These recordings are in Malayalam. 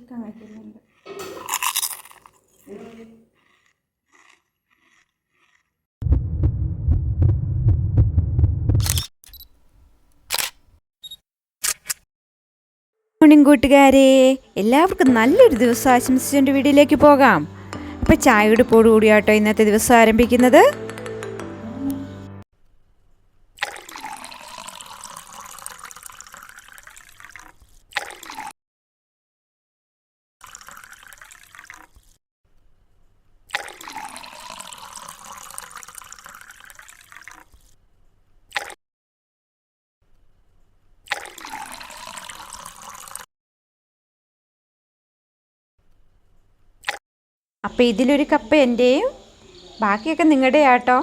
ചിക്കൻ വയ്ക്കുന്നുണ്ട്. മോർണിംഗ് കൂട്ടുകാരെ. എല്ലാവർക്കും നല്ലൊരു ദിവസം ആശംസിച്ചുകൊണ്ട് വീഡിയോയിലേക്ക് പോകാം. അപ്പോൾ ചായയുടെ കൂടിയാട്ടോ ഇന്നത്തെ ദിവസം ആരംഭിക്കുന്നത്. അപ്പോൾ ഇതിലൊരു കപ്പ് എന്റെയും ബാക്കിയൊക്കെ നിങ്ങളുടെ ആട്ടോ.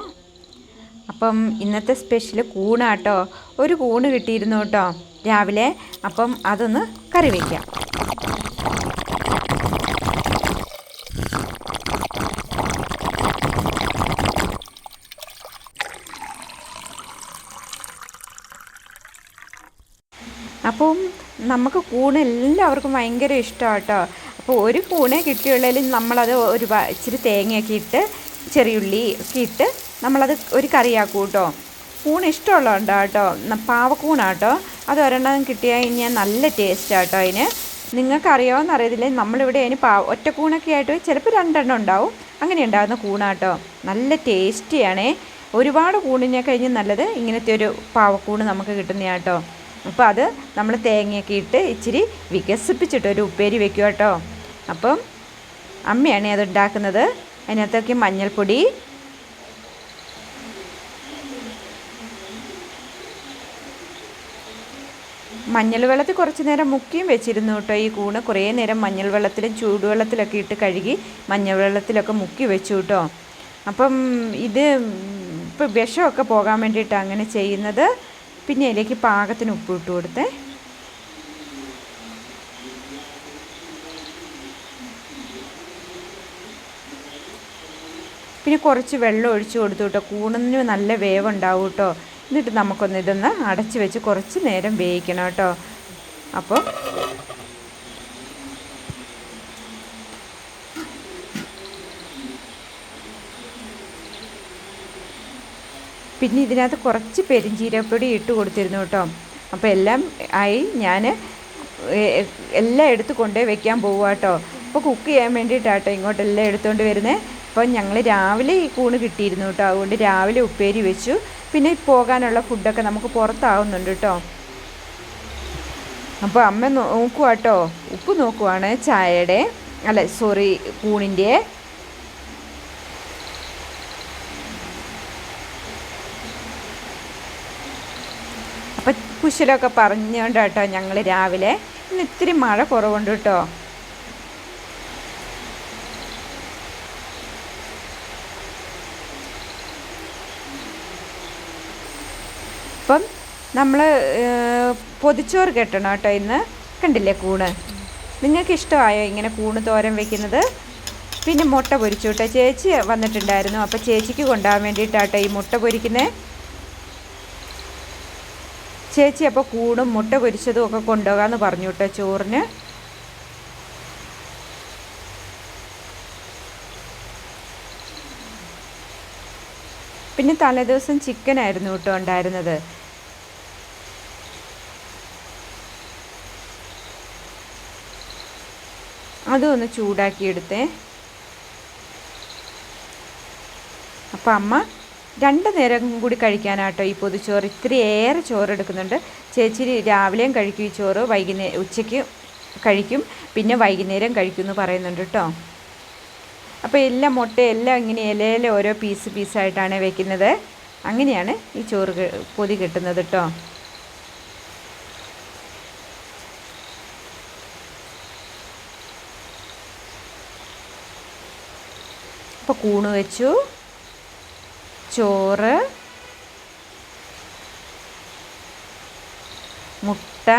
അപ്പം ഇന്നത്തെ സ്പെഷ്യൽ കൂണാട്ടോ. ഒരു കൂണ് കിട്ടിയിരുന്നു കേട്ടോ രാവിലെ. അപ്പം അതൊന്ന് കറി വയ്ക്കാം അപ്പം നമുക്ക് കൂണ് എല്ലാവർക്കും ഭയങ്കര ഇഷ്ടമാണ് കേട്ടോ അപ്പോൾ ഒരു കൂണേ കിട്ടിയുള്ളതിൽ നമ്മളത് ഒരു ഇച്ചിരി തേങ്ങയൊക്കെ ഇട്ട് ചെറിയുള്ളി ഒക്കെ ഇട്ട് നമ്മളത് ഒരു കറിയാക്കും കേട്ടോ. കൂൺ ഇഷ്ടമുള്ളതുണ്ടോ കേട്ടോ. പാവക്കൂണാട്ടോ. അത് ഒരെണ്ണം കിട്ടിയാൽ കഴിഞ്ഞാൽ നല്ല ടേസ്റ്റ് ആട്ടോ അതിന്. നിങ്ങൾക്ക് അറിയാമെന്ന് അറിയത്തില്ല. നമ്മളിവിടെ അതിന് പാ ഒറ്റക്കൂണൊക്കെ ആയിട്ട് ചിലപ്പോൾ രണ്ടെണ്ണം ഉണ്ടാവും. അങ്ങനെ ഉണ്ടാകുന്ന കൂണാട്ടോ നല്ല ടേസ്റ്റിയാണേ. ഒരുപാട് കൂണിനെ കഴിഞ്ഞ് നല്ലത് ഇങ്ങനത്തെ ഒരു പാവക്കൂണ് നമുക്ക് കിട്ടുന്നതാട്ടോ അപ്പോൾ അത് നമ്മൾ തേങ്ങയൊക്കെ ഇട്ട് ഇച്ചിരി വികസിപ്പിച്ചിട്ട് ഒരു ഉപ്പേരി വെക്കുക കേട്ടോ. അപ്പം അമ്മയാണ് അത് ഉണ്ടാക്കുന്നത് അതിനകത്തൊക്കെ മഞ്ഞൾപ്പൊടി. മഞ്ഞൾ വെള്ളത്തിൽ കുറച്ച് നേരം മുക്കിയും വെച്ചിരുന്നു കേട്ടോ ഈ കൂണ്. കുറേ നേരം മഞ്ഞൾ വെള്ളത്തിലും ചൂടുവെള്ളത്തിലൊക്കെ ഇട്ട് കഴുകി മഞ്ഞൾ വെള്ളത്തിലൊക്കെ മുക്കി വെച്ചു കേട്ടോ. അപ്പം ഇത് ഇപ്പം വിഷമൊക്കെ പോകാൻ വേണ്ടിയിട്ടാണ് അങ്ങനെ ചെയ്യുന്നത്. പിന്നെ അതിലേക്ക് പാകത്തിന് ഉപ്പ് ഇട്ട് കൊടുത്തേ. പിന്നെ കുറച്ച് വെള്ളം ഒഴിച്ച് കൊടുത്തു കേട്ടോ. കൂണിന് നല്ല വേവുണ്ടാവും കേട്ടോ. എന്നിട്ട് നമുക്കൊന്ന് ഇതൊന്ന് അടച്ച് വെച്ച് കുറച്ച് നേരം വേവിക്കണം കേട്ടോ. അപ്പോൾ പിന്നെ ഇതിനകത്ത് കുറച്ച് പെരിഞ്ചീരപ്പൊടി ഇട്ട് കൊടുത്തിരുന്നു കേട്ടോ. അപ്പോൾ എല്ലാം ആയി ഞാൻ എല്ലാം എടുത്ത് കൊണ്ടുപോയി വെക്കാൻ പോവുക കേട്ടോ. അപ്പോൾ കുക്ക് ചെയ്യാൻ വേണ്ടിയിട്ടാട്ടോ ഇങ്ങോട്ട് എല്ലാം എടുത്തുകൊണ്ട് വരുന്നത് അപ്പോൾ ഞങ്ങൾ രാവിലെ ഈ കൂണ് കിട്ടിയിരുന്നു കേട്ടോ. അതുകൊണ്ട് രാവിലെ ഉപ്പേരി വെച്ചു. പിന്നെ പോകാനുള്ള ഫുഡൊക്കെ നമുക്ക് പുറത്താവുന്നുണ്ട് കേട്ടോ. അപ്പോൾ അമ്മ നോക്കുക കേട്ടോ. ഉപ്പ് നോക്കുവാണ് ചായയുടെ അല്ല സോറി കൂണിന്റെ. അപ്പം കുശലൊക്കെ പറഞ്ഞുകൊണ്ട് കേട്ടോ ഞങ്ങൾ രാവിലെ. ഇന്ന് ഇത്തിരി മഴ കുറവുണ്ട് കേട്ടോ. അപ്പം നമ്മൾ പൊതിച്ചോറ് കെട്ടണം കേട്ടോ ഇന്ന്. കണ്ടില്ലേ കൂണ്? നിങ്ങൾക്ക് ഇഷ്ടമായോ ഇങ്ങനെ കൂണ് തോരൻ വെക്കുന്നത്? പിന്നെ മുട്ട പൊരിച്ചു കേട്ടോ. ചേച്ചി വന്നിട്ടുണ്ടായിരുന്നു. അപ്പോൾ ചേച്ചിക്ക് കൊണ്ടുപോകാൻ വേണ്ടിയിട്ടാട്ടോ ഈ മുട്ട പൊരിക്കുന്നത് ചേച്ചി അപ്പോൾ കൂടും മുട്ട പൊരിച്ചതും ഒക്കെ കൊണ്ടുപോകാമെന്ന് പറഞ്ഞു കേട്ടോ ചോറിന്. പിന്നെ തലേദിവസം ചിക്കൻ ആയിരുന്നു കേട്ടോ ഉണ്ടായിരുന്നത്. അതും ഒന്ന് ചൂടാക്കിയെടുത്തേ. അപ്പം അമ്മ രണ്ട് നേരം കൂടി കഴിക്കാനാട്ടോ ഈ പൊതിച്ചോറ്. ഇത്തിരി ഏറെ ചോറ് എടുക്കുന്നുണ്ട് ചേച്ചി രാവിലെയും കഴിക്കും ഈ ചോറ് വൈകുന്നേരം ഉച്ചയ്ക്ക് കഴിക്കും. പിന്നെ വൈകുന്നേരം കഴിക്കും എന്ന് പറയുന്നുണ്ട് കേട്ടോ. അപ്പോൾ എല്ലാം മുട്ട എല്ലാം ഇങ്ങനെ ഇലയിൽ ഓരോ പീസ് പീസായിട്ടാണ് വെക്കുന്നത്. അങ്ങനെയാണ് ഈ ചോറ് പൊതി കിട്ടുന്നത് കേട്ടോ. അപ്പോൾ കൂണ് വെച്ചു. ചോറ്. മുട്ട.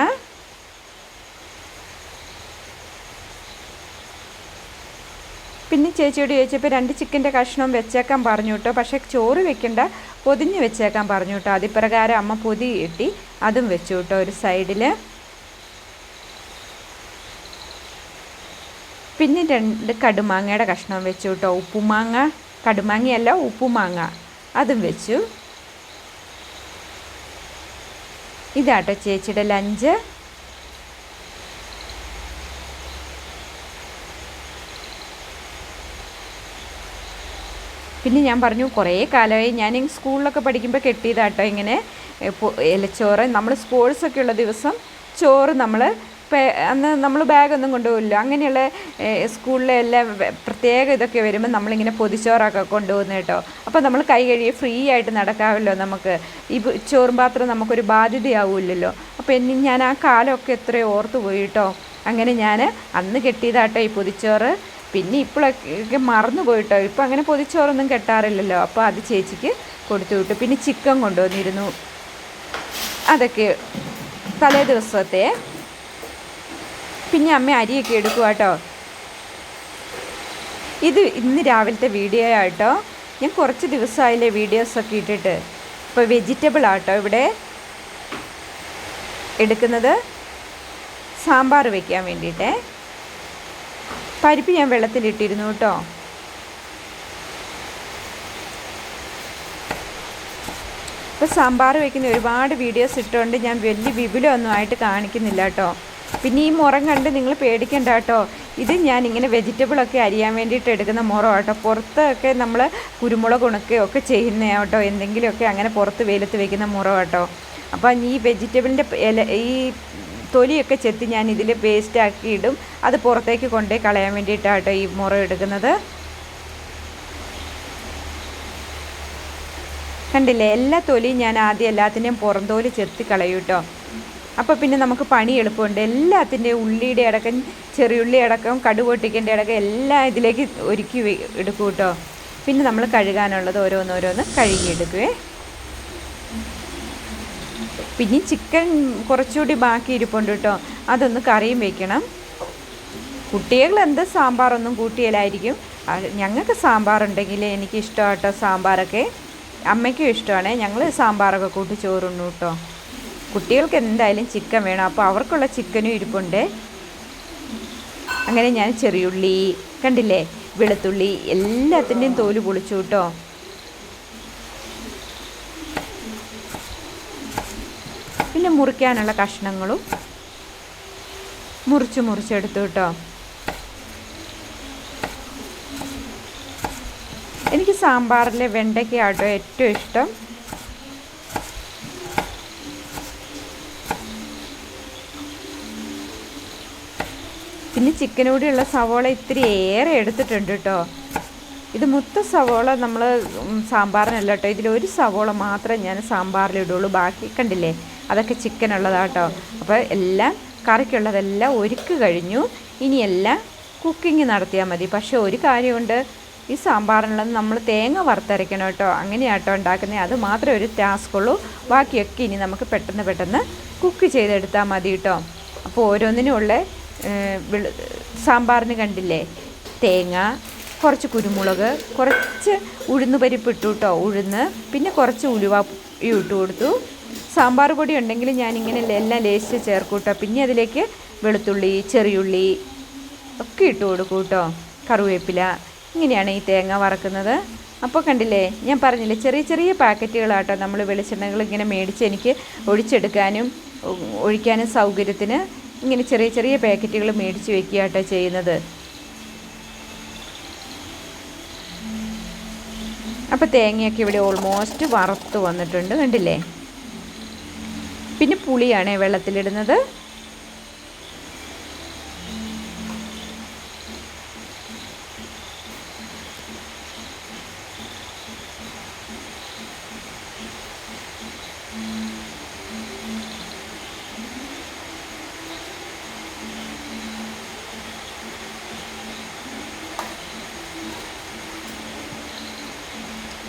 പിന്നെ ചേച്ചിയോട് ചോദിച്ചപ്പോൾ രണ്ട് ചിക്കന്റെ കഷ്ണം വെച്ചേക്കാൻ പറഞ്ഞു കേട്ടോ. പക്ഷേ ചോറ് വെക്കണ്ട പൊതിഞ്ഞ് വെച്ചേക്കാൻ പറഞ്ഞു കേട്ടോ. അതിപ്രകാരം അമ്മ പൊതി കിട്ടി അതും വെച്ചു കേട്ടോ ഒരു സൈഡിൽ. പിന്നെ രണ്ട് കടുമാങ്ങയുടെ കഷ്ണം വെച്ചു കേട്ടോ. ഉപ്പുമാങ്ങ കടുമാങ്ങയല്ല ഉപ്പുമാങ്ങ അതും വെച്ചു. ഇതാട്ടോ ചേച്ചിയുടെ ലഞ്ച്. പിന്നെ ഞാൻ പറഞ്ഞു കുറേ കാലമായി ഞാൻ സ്കൂളിലൊക്കെ പഠിക്കുമ്പോൾ കെട്ടിയതാട്ടോ ഇങ്ങനെ. ഇലച്ചോറ് നമ്മൾ സ്പോർട്സൊക്കെ ഉള്ള ദിവസം ചോറ് നമ്മൾ അന്ന് നമ്മൾ ബാഗൊന്നും കൊണ്ടുപോകില്ല അങ്ങനെയുള്ള സ്കൂളിലെ എല്ലാ പ്രത്യേക ഇതൊക്കെ വരുമ്പോൾ നമ്മളിങ്ങനെ പൊതിച്ചോറൊക്കെ കൊണ്ടുപോകുന്നത് കേട്ടോ. അപ്പോൾ നമ്മൾ കൈ കഴുകി ഫ്രീ ആയിട്ട് നടക്കാമല്ലോ നമുക്ക്. ഈ ചോറും പാത്രം നമുക്കൊരു ബാധ്യതയാവില്ലല്ലോ. അപ്പോൾ എന്നെ ഞാൻ ആ കാലമൊക്കെ എത്രയോ ഓർത്തു പോയിട്ടോ അങ്ങനെ ഞാൻ അന്ന് കെട്ടിയതാട്ടോ ഈ പൊതിച്ചോറ്. പിന്നെ ഇപ്പോഴൊക്കെ മറന്നു പോയിട്ടോ. ഇപ്പോൾ അങ്ങനെ പൊതിച്ചോറൊന്നും കെട്ടാറില്ലല്ലോ. അപ്പോൾ അത് ചേച്ചിക്ക് കൊടുത്തു വിട്ടു. പിന്നെ ചിക്കൻ കൊണ്ടുവന്നിരുന്നു. അതൊക്കെ തലേ ദിവസത്തെ. പിന്നെ അമ്മ അരിയൊക്കെ എടുക്കുക കേട്ടോ ഇത് ഇന്ന് രാവിലത്തെ വീഡിയോ ആട്ടോ. ഞാൻ കുറച്ച് ദിവസമായില്ലേ വീഡിയോസൊക്കെ ഇട്ടിട്ട്. ഇപ്പോൾ വെജിറ്റബിൾ ആട്ടോ ഇവിടെ എടുക്കുന്നത്. സാമ്പാർ വയ്ക്കാൻ വേണ്ടിയിട്ടേ. പരിപ്പ് ഞാൻ വെള്ളത്തിലിട്ടിരുന്നു കേട്ടോ. ഇപ്പോൾ സാമ്പാർ വയ്ക്കുന്ന ഒരുപാട് വീഡിയോസ് ഇട്ടുകൊണ്ട് ഞാൻ വലിയ വിപുലമൊന്നും ആയിട്ട് കാണിക്കുന്നില്ല കേട്ടോ. പിന്നെ ഈ മുറം കണ്ട് നിങ്ങൾ പേടിക്കണ്ട കേട്ടോ. ഇത് ഞാൻ ഇങ്ങനെ വെജിറ്റബിളൊക്കെ അരിയാൻ വേണ്ടിയിട്ട് എടുക്കുന്ന മുറം കേട്ടോ പുറത്തൊക്കെ നമ്മൾ കുരുമുളക് ഉണക്കുകയോ ഒക്കെ ചെയ്യുന്ന കേട്ടോ. എന്തെങ്കിലുമൊക്കെ അങ്ങനെ പുറത്ത് വെയിലത്ത് വയ്ക്കുന്ന മുറം കേട്ടോ അപ്പം ഈ വെജിറ്റബിളിന്റെ ഇല ഈ തൊലിയൊക്കെ ചെത്തി ഞാൻ ഇതിൽ പേസ്റ്റാക്കി ഇടും. അത് പുറത്തേക്ക് കൊണ്ടുപോയി കളയാൻ വേണ്ടിയിട്ടാട്ടോ ഈ മുറ എടുക്കുന്നത്. കണ്ടില്ലേ? എല്ലാ തൊലിയും ഞാൻ ആദ്യം എല്ലാത്തിന്റെയും പുറം തോൽ ചെത്തി കളയും കേട്ടോ അപ്പോൾ പിന്നെ നമുക്ക് പണി എളുപ്പമുണ്ട്. എല്ലാത്തിന്റെയും ഉള്ളിയുടെ അടക്കം ചെറിയുള്ളി അടക്കം കടുപൊട്ടിക്കേണ്ട അടക്കം എല്ലാം ഇതിലേക്ക് ഒരുക്കി എടുക്കും കേട്ടോ പിന്നെ നമ്മൾ കഴുകാനുള്ളത് ഓരോന്നോരോന്ന് കഴുകിയെടുക്കുവേ. പിന്നെ ചിക്കൻ കുറച്ചുകൂടി ബാക്കി ഇരിപ്പുണ്ട് കേട്ടോ. അതൊന്ന് കറിയും വെക്കണം. കുട്ടികൾ എന്ത് സാമ്പാറൊന്നും കൂട്ടിയാലായിരിക്കും. ഞങ്ങൾക്ക് സാമ്പാറുണ്ടെങ്കിൽ എനിക്ക് ഇഷ്ടമാണ് കേട്ടോ സാമ്പാറൊക്കെ. അമ്മയ്ക്കും ഇഷ്ടമാണ്. ഞങ്ങൾ സാമ്പാറൊക്കെ കൂട്ടി ചോറുണ്ണു കേട്ടോ. കുട്ടികൾക്ക് എന്തായാലും ചിക്കൻ വേണം. അപ്പോൾ അവർക്കുള്ള ചിക്കനും ഇരിപ്പുണ്ട്. അങ്ങനെ ഞാൻ ചെറിയുള്ളി കണ്ടില്ലേ? വെളുത്തുള്ളി എല്ലാത്തിന്റെയും തോൽ പൊളിച്ചു കേട്ടോ. പിന്നെ മുറിക്കാനുള്ള കഷ്ണങ്ങളും മുറിച്ച് മുറിച്ചെടുത്തു കേട്ടോ. എനിക്ക് സാമ്പാറിലെ വെണ്ടയ്ക്കാട്ടോ ഏറ്റവും ഇഷ്ടം. പിന്നെ ചിക്കനോടെയുള്ള സവോള ഇത്തിരി ഏറെ എടുത്തിട്ടുണ്ട് കേട്ടോ. ഇത് മുത്ത സവോള നമ്മൾ സാമ്പാറിനല്ല കേട്ടോ. ഇതിലൊരു സവോള മാത്രമേ ഞാൻ സാമ്പാറിലിടുള്ളൂ. ബാക്കി കണ്ടില്ലേ? അതൊക്കെ ചിക്കൻ ഉള്ളതാട്ടോ അപ്പോൾ എല്ലാം കറിക്കുള്ളതെല്ലാം ഒരുക്കി കഴിഞ്ഞു. ഇനിയെല്ലാം കുക്കിംഗ് നടത്തിയാൽ മതി. പക്ഷേ ഒരു കാര്യമുണ്ട്. ഈ സാമ്പാറിനുള്ളത് നമ്മൾ തേങ്ങ വറുത്തരയ്ക്കണം കേട്ടോ. അങ്ങനെയാട്ടോ ഉണ്ടാക്കുന്നത്. അത് മാത്രമേ ഒരു ടാസ്ക് ഉള്ളൂ. ബാക്കിയൊക്കെ ഇനി നമുക്ക് പെട്ടെന്ന് പെട്ടെന്ന് കുക്ക് ചെയ്തെടുത്താൽ മതി കേട്ടോ. അപ്പോൾ ഓരോന്നിനുമുള്ള സാമ്പാറിന് കണ്ടില്ലേ? തേങ്ങ കുറച്ച് കുരുമുളക് കുറച്ച് ഉഴുന്ന് പരിപ്പ് ഇട്ടു കേട്ടോ. ഉഴുന്ന് പിന്നെ കുറച്ച് ഉലുവ ഇട്ട് കൊടുത്തു. സാമ്പാർ പൊടി ഉണ്ടെങ്കിൽ ഞാൻ ഇങ്ങനെ എല്ലാം ലേശിച്ച് ചേർക്കും കേട്ടോ പിന്നെ അതിലേക്ക് വെളുത്തുള്ളി ചെറിയുള്ളി ഒക്കെ ഇട്ട് കൊടുക്കും കേട്ടോ കറിവേപ്പില. ഇങ്ങനെയാണ് ഈ തേങ്ങ വറക്കുന്നത്. അപ്പോൾ കണ്ടില്ലേ ഞാൻ പറഞ്ഞില്ലേ ചെറിയ ചെറിയ പാക്കറ്റുകളാട്ടോ നമ്മൾ വെളിച്ചെണ്ണകൾ ഇങ്ങനെ മേടിച്ച് എനിക്ക് ഒഴിച്ചെടുക്കാനും ഒഴിക്കാനും സൗകര്യത്തിന് ഇങ്ങനെ ചെറിയ ചെറിയ പാക്കറ്റുകൾ മേടിച്ച് വെക്കുക കേട്ടോ ചെയ്യുന്നത്. അപ്പോൾ തേങ്ങയൊക്കെ ഇവിടെ ഓൾമോസ്റ്റ് വറുത്ത് വന്നിട്ടുണ്ട് കണ്ടില്ലേ? പിന്നെ പുളിയാണ് വെള്ളത്തിലിടുന്നത്.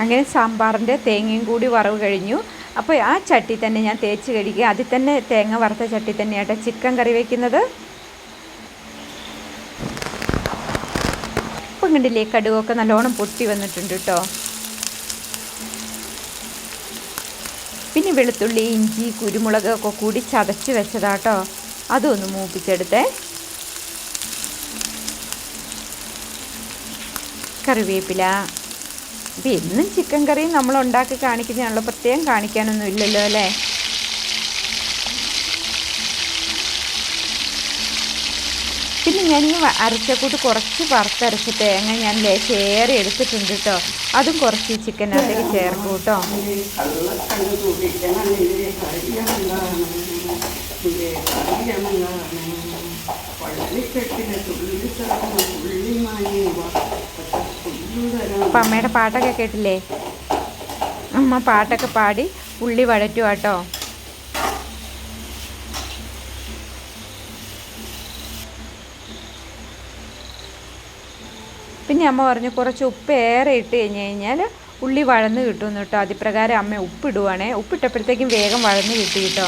അങ്ങനെ സാമ്പാറിന്റെ തേങ്ങയും കൂടി വറവ് കഴിഞ്ഞു. അപ്പോൾ ആ ചട്ടി തന്നെ ഞാൻ തേച്ച് കഴുകി അതിൽ തന്നെ തേങ്ങ വറുത്ത ചട്ടി തന്നെയാട്ടോ ചിക്കൻ കറി വയ്ക്കുന്നത്. ഇപ്പം കണ്ടില്ലേ കടുകൊക്കെ നല്ലോണം പൊട്ടി വന്നിട്ടുണ്ട് കേട്ടോ. പിന്നെ വെളുത്തുള്ളി ഇഞ്ചി കുരുമുളക് ഒക്കെ കൂടി ചതച്ച് വെച്ചതാട്ടോ. അതൊന്ന് മൂപ്പിച്ചെടുത്തേ. കറിവേപ്പില അപ്പം എന്നും ചിക്കൻ കറി നമ്മൾ ഉണ്ടാക്കി കാണിക്കുന്നതാണല്ലോ. പ്രത്യേകം കാണിക്കാനൊന്നും ഇല്ലല്ലോ അല്ലേ? പിന്നെ ഞാൻ ഈ അരച്ചക്കൂട്ട് കുറച്ച് വറുത്തരച്ച തേങ്ങ ഞാൻ ലേശേറെ എടുത്തിട്ടുണ്ട് കേട്ടോ അതും കുറച്ച് ചിക്കനകത്തേക്ക് ചേർക്കും കേട്ടോ അപ്പം അമ്മയുടെ പാട്ടൊക്കെ കേട്ടില്ലേ? അമ്മ പാട്ടൊക്കെ പാടി ഉള്ളി വഴറ്റുക കേട്ടോ പിന്നെ അമ്മ പറഞ്ഞു കുറച്ച് ഉപ്പ് ഏറെ ഇട്ട് കഴിഞ്ഞ് കഴിഞ്ഞാൽ ഉള്ളി വഴന്ന് കിട്ടുമെന്ന് കേട്ടോ. അതിപ്രകാരം അമ്മ ഉപ്പിടുവാണേ. ഉപ്പിട്ടപ്പോഴത്തേക്കും വേഗം വഴന്ന് കിട്ടി കേട്ടോ.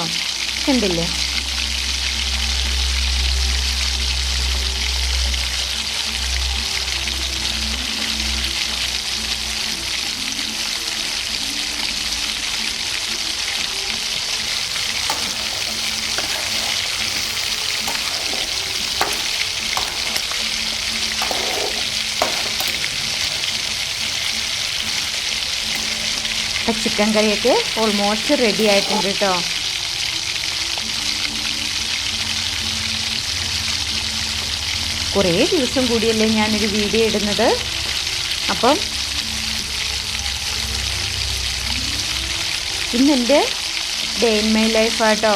കണ്ടില്ലേ? ചിക്കൻ കറിയൊക്കെ ഓൾമോസ്റ്റ് റെഡി ആയിട്ടുണ്ട് കേട്ടോ കുറേ ദിവസം കൂടിയല്ലേ ഞാനൊരു വീഡിയോ ഇടുന്നത്. അപ്പം ഇന്നെന്റെ ഡേ ഇൻ മൈ ലൈഫ് ആട്ടോ.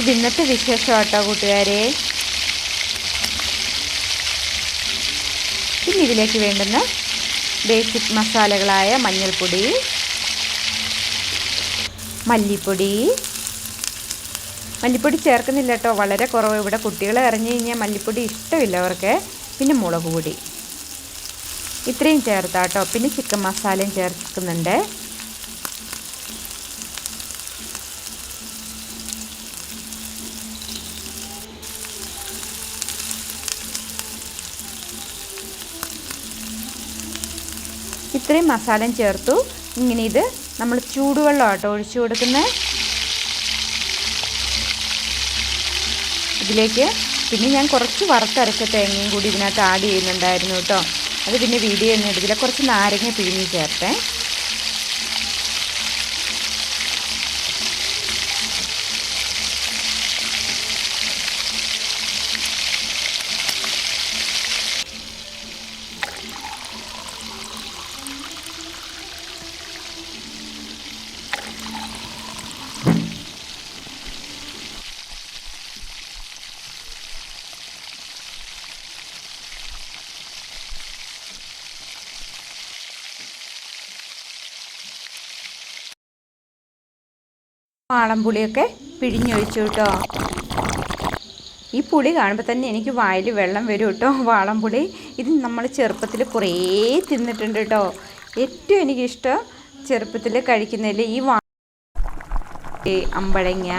ഇത് ഇന്നത്തെ വിശേഷം ആട്ടോ കൂട്ടുകാരെ. പിന്നെ ഇതിലേക്ക് വേണ്ടുന്ന ബേസിക് മസാലകളായ മഞ്ഞൾപ്പൊടി മല്ലിപ്പൊടി. മല്ലിപ്പൊടി ചേർക്കുന്നില്ല കേട്ടോ വളരെ കുറവ്. ഇവിടെ കുട്ടികൾ ഇറങ്ങി കഴിഞ്ഞാൽ മല്ലിപ്പൊടി ഇഷ്ടമില്ല അവർക്ക്. പിന്നെ മുളക് പൊടി. ഇത്രയും ചേർത്താട്ടോ പിന്നെ ചിക്കൻ മസാലയും ചേർക്കുന്നുണ്ട്. ഇത്രയും മസാലയും ചേർത്തു. ഇങ്ങനെ ഇത് നമ്മൾ ചൂടുവെള്ളം ആട്ടോ ഒഴിച്ചു കൊടുക്കുന്നത് ഇതിലേക്ക് പിന്നെ ഞാൻ കുറച്ച് വറുത്തരച്ച തേങ്ങയും കൂടി ഇതിനകത്ത് ആഡ് ചെയ്യുന്നുണ്ടായിരുന്നു കേട്ടോ. അത് പിന്നെ വീഡിയോ ഒന്നും കുറച്ച് നാരങ്ങ പിഴിഞ്ഞ് ചേർത്തേ. വാളംപുളിയൊക്കെ പിഴിഞ്ഞൊഴിച്ചു കേട്ടോ. ഈ പുളി കാണുമ്പോൾ തന്നെ എനിക്ക് വായിൽ വെള്ളം വരും കേട്ടോ. വാളംപുളി ഇത് നമ്മൾ ചെറുപ്പത്തിൽ കുറേ തിന്നിട്ടുണ്ട് കേട്ടോ. ഏറ്റവും എനിക്കിഷ്ടം ചെറുപ്പത്തിൽ കഴിക്കുന്നതിൽ ഈ വാ അമ്പഴങ്ങ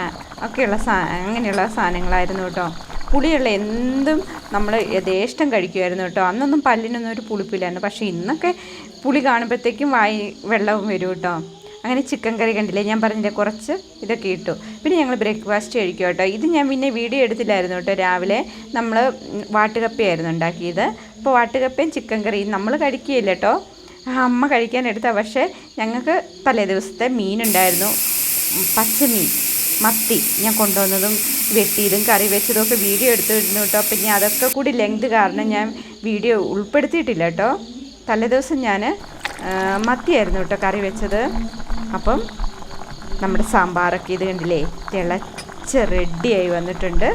ഒക്കെയുള്ള സാ അങ്ങനെയുള്ള സാധനങ്ങളായിരുന്നു കേട്ടോ. പുളിയുള്ള എന്തും നമ്മൾ യഥേഷ്ടം കഴിക്കുമായിരുന്നു കേട്ടോ. അന്നൊന്നും പല്ലിനൊന്നും ഒരു പുളിപ്പില്ലായിരുന്നു. പക്ഷേ ഇന്നൊക്കെ പുളി കാണുമ്പോഴത്തേക്കും വായി വെള്ളവും വരും കേട്ടോ. അങ്ങനെ ചിക്കൻ കറി കണ്ടില്ലേ? ഞാൻ പറഞ്ഞില്ലേ കുറച്ച് ഇതൊക്കെ ഇട്ടു. പിന്നെ ഞങ്ങൾ ബ്രേക്ക്ഫാസ്റ്റ് കഴിക്കും കേട്ടോ. ഇത് ഞാൻ പിന്നെ വീഡിയോ എടുത്തില്ലായിരുന്നു കേട്ടോ രാവിലെ. നമ്മൾ വാട്ടുകപ്പയായിരുന്നു ഉണ്ടാക്കിയത്. അപ്പോൾ വാട്ടുകപ്പയും ചിക്കൻ കറിയും നമ്മൾ കഴിക്കുകയില്ല കേട്ടോ. അമ്മ കഴിക്കാൻ എടുത്ത. പക്ഷേ ഞങ്ങൾക്ക് തലേ ദിവസത്തെ മീനുണ്ടായിരുന്നു പച്ചമീൻ മത്തി ഞാൻ കൊണ്ടുവന്നതും വെട്ടിയതും കറി വെച്ചതും ഒക്കെ വീഡിയോ എടുത്തിരുന്നു കേട്ടോ. അപ്പം ഞാൻ അതൊക്കെ കൂടി ലെങ്ത് കാരണം ഞാൻ വീഡിയോ ഉൾപ്പെടുത്തിയിട്ടില്ല കേട്ടോ. തലേദിവസം ഞാൻ മത്തിയായിരുന്നു കേട്ടോ കറി വെച്ചത്. അപ്പം നമ്മുടെ സാമ്പാറൊക്കെ ഇത് കണ്ടില്ലേ തിളച്ച് റെഡിയായി വന്നിട്ടുണ്ട്.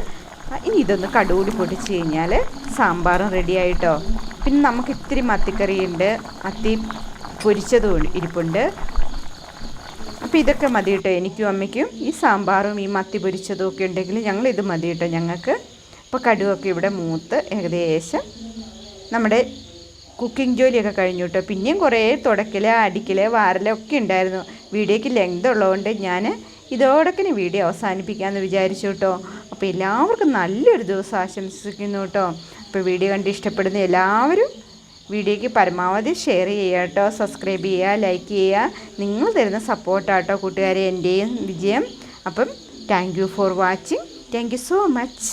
ഇനി ഇതൊന്ന് കടുകൂടി പൊടിച്ച് കഴിഞ്ഞാൽ സാമ്പാറും റെഡി ആയിട്ടോ. പിന്നെ നമുക്ക് ഇത്തിരി മത്തിക്കറിയുണ്ട് മത്തി പൊരിച്ചതും ഇരിപ്പുണ്ട്. അപ്പോൾ ഇതൊക്കെ മതി കേട്ടോ എനിക്കും അമ്മയ്ക്കും. ഈ സാമ്പാറും ഈ മത്തി പൊരിച്ചതും ഒക്കെ ഉണ്ടെങ്കിൽ ഞങ്ങൾ ഇത് മതി കേട്ടോ ഞങ്ങൾക്ക്. അപ്പോൾ കടുവൊക്കെ ഇവിടെ മൂത്ത് ഏകദേശം നമ്മുടെ കുക്കിംഗ് ജോലിയൊക്കെ കഴിഞ്ഞു കേട്ടോ പിന്നെയും കുറേ തുടക്കൽ അടിക്കൽ വാരലൊക്കെ ഉണ്ടായിരുന്നു. വീഡിയോയ്ക്ക് ലെങ്ത് ഉള്ളതുകൊണ്ട് ഞാൻ ഇതോടൊക്കെ വീഡിയോ അവസാനിപ്പിക്കാമെന്ന് വിചാരിച്ചു കേട്ടോ അപ്പോൾ എല്ലാവർക്കും നല്ലൊരു ദിവസം ആശംസിക്കുന്നു കേട്ടോ അപ്പോൾ വീഡിയോ കണ്ട് ഇഷ്ടപ്പെടുന്ന എല്ലാവരും വീഡിയോയ്ക്ക് പരമാവധി ഷെയർ ചെയ്യുക കേട്ടോ സബ്സ്ക്രൈബ് ചെയ്യുക ലൈക്ക് ചെയ്യുക. നിങ്ങൾ തരുന്ന സപ്പോർട്ടാട്ടോ കൂട്ടുകാരെ. എന്റെയും വിജയം. അപ്പം thank you for watching thank you so much